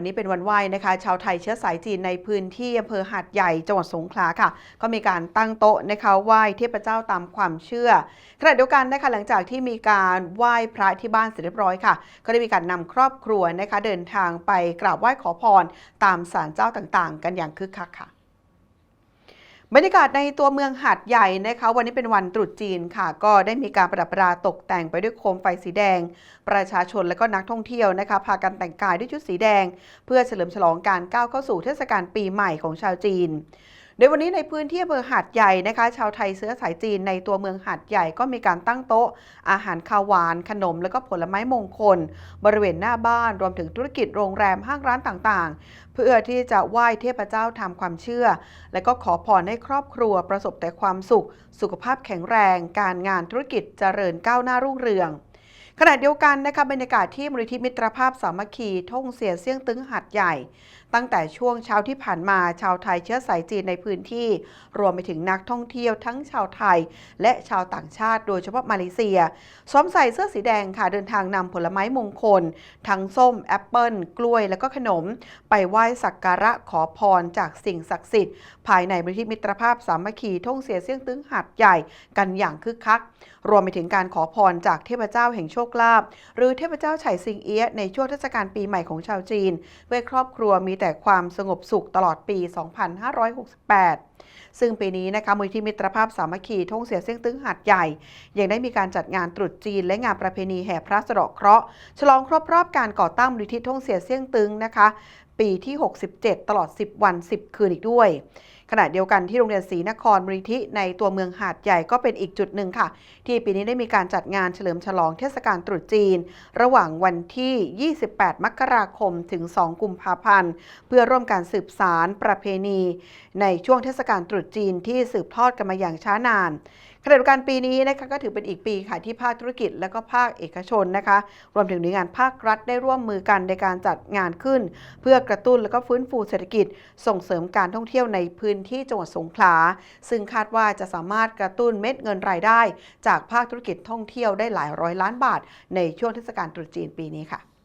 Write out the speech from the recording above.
วันนี้เป็นวันไหว้นะคะชาวไทยเชื้อสายจีนในพื้นที่อำเภอหาดใหญ่จังหวัดสงขลาค่ะ ก็มีการตั้งโต๊ะนะคะไหว้เทพเจ้าตามความเชื่อขณะเดียวกันนะคะหลังจากที่มีการไหว้พระที่บ้านเสร็จเรียบร้อยค่ะ ก็ได้มีการนำครอบครัวนะคะเดินทางไปกราบไหว้ขอพรตามศาลเจ้าต่างๆ กันอย่างคึกคักค่ะ บรรยากาศในตัวเมืองหาดใหญ่นะคะ วันนี้เป็นวันตรุษจีนค่ะ ก็ได้มีการประดับประดาตกแต่งไปด้วยโคมไฟสีแดง ประชาชนและก็นักท่องเที่ยวนะคะ พากันแต่งกายด้วยชุดสีแดง เพื่อเฉลิมฉลองการก้าวเข้าสู่เทศกาลปีใหม่ของชาวจีน โดยวันนี้ในพื้นที่อำเภอหาดใหญ่นะคะ ชาวไทยเชื้อสายจีนในตัวเมืองหาดใหญ่ก็มีการตั้งโต๊ะ อาหารคาวหวาน ขนม และก็ผลไม้มงคล บริเวณหน้าบ้านรวมถึงธุรกิจโรงแรมห้างร้านต่างๆ เพื่อที่จะไหว้เทพเจ้าทำความเชื่อ และก็ขอพรให้ครอบครัวประสบแต่ความสุข สุขภาพแข็งแรง การงานธุรกิจเจริญก้าวหน้ารุ่งเรืองขณะเดียวกันนะคะบรรยากาศที่มูลนิธิมิตรภาพสามัคคีท่งเสียเสี่ยงตึงหัดใหญ่ตั้งแต่ช่วงเช้าที่ผ่านมาชาวไทยเชื้อสายจีนในพื้นที่ รวมไปถึงนักท่องเที่ยวทั้งชาวไทย และชาวต่างชาติ โดยเฉพาะมาเลเซียสวมใส่เสื้อสีแดงค่ะเดินทางนำผลไม้มงคล ทั้งส้มแอปเปิลกล้วยและก็ขนม ไปไหว้สักการะขอพรจากสิ่งศักดิ์สิทธิ์ ภายในมูลนิธิมิตรภาพสามัคคีท่งเสียเสี่ยงตึงหัดใหญ่กันอย่างคึกคัก รวมไปถึงการขอพรจากเทพเจ้าแห่งโชคลาภหรือเทพเจ้าไฉสิงเอี้ยในช่วงเทศกาลปีใหม่ของชาวจีน เพื่อครอบครัวมีแต่ความสงบสุขตลอดปี 2568 ซึ่งปีนี้นะคะมูลที่มิตรภาพสามัคคีท่งเสียเสี่ยงตึงหัดใหญ่ ยังได้มีการจัดงานตรุษจีนและงานประเพณีแห่พระสะเดาะเคราะห์ฉลองครบรอบการก่อตั้งมูลที่ท่งเสียเสี่ยงตึงนะคะ ปีที่ 67 ตลอด 10 วัน 10 คืนอีกด้วยขณะเดียวกันที่โรงเรียนศรีนครมูลนิธิในตัวเมืองหาดใหญ่ก็เป็นอีกจุดหนึ่งค่ะ ที่ปีนี้ได้มีการจัดงานเฉลิมฉลองเทศกาลตรุษจีน ระหว่างวันที่ 28 มกราคมถึง 2 กุมภาพันธ์ เพื่อร่วมการสืบสารประเพณี ในช่วงเทศกาลตรุษจีนที่สืบทอดกันมาอย่างช้านานขณะเดียวกันปีนี้นะคะก็ถือเป็นอีกปีค่ะที่ภาคธุรกิจและก็ภาคเอกชนนะคะ รวมถึงหน่วยงานภาครัฐได้ร่วมมือกันในการจัดงานขึ้น เพื่อกระตุ้นและก็ฟื้นฟูเศรษฐกิจ ส่งเสริมการท่องเที่ยวในพื้นที่จังหวัดสงขลา ซึ่งคาดว่าจะสามารถกระตุ้นเม็ดเงินรายได้ จากภาคธุรกิจท่องเที่ยวได้หลายร้อยล้านบาท ในช่วงเทศกาลตรุษจีนปีนี้ค่ะ